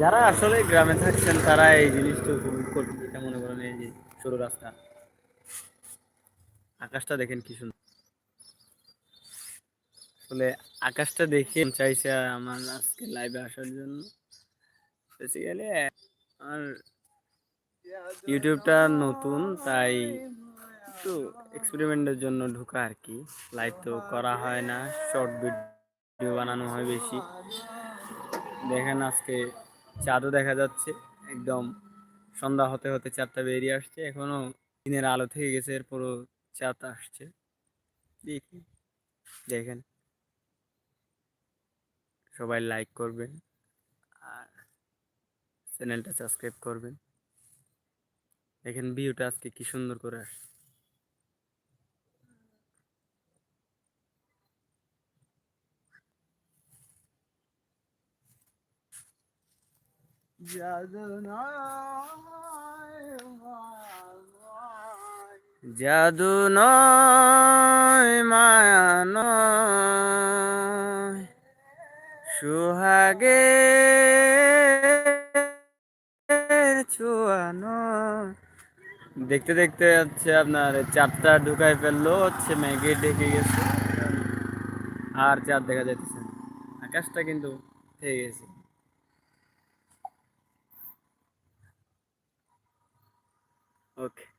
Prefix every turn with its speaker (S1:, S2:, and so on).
S1: যারা আসলে গ্রামে থাকছেন, তারা এই জিনিসটা উপভোগ করবেন এটা মনে করেন এই যে সরু রাস্তা। আকাশটা দেখেন কি সুন্দর। আসলে আকাশটা দেখে চাইছে আমার আজকে লাইভে আসার জন্য। বেসিক্যালি আর ইউটিউবটা নতুন, তাই একটু এক্সপেরিমেন্টের জন্য ঢোকা আর কি। লাইভ তো করা হয় না শর্ট ভিডিও বানানো হয় বেশি। দেখেন আজকে চাঁদও দেখা যাচ্ছে। একদম সন্ধ্যা হতে হতে চাঁদটা বেরিয়ে আসছে। এখনও দিনের আলো থেকে গেছে, এরপরও চাঁদ আসছে। দেখি, দেখেন। সবাই লাইক করবেন আর চ্যানেলটা সাবস্ক্রাইব করবেন। দেখেন ভিউটা আজকে কি সুন্দর করে আসছে। জাদু নয় মায়া নয় সুহাগে ছোয়ানো দেখতে দেখতে হচ্ছে আপনার চারটা ঢুকায় ফেলল, হচ্ছে মেঘে ঢেকে গেছে। আর চার দেখা যাচ্ছে আকাশটা কিন্তু থেকে গেছে। Okay.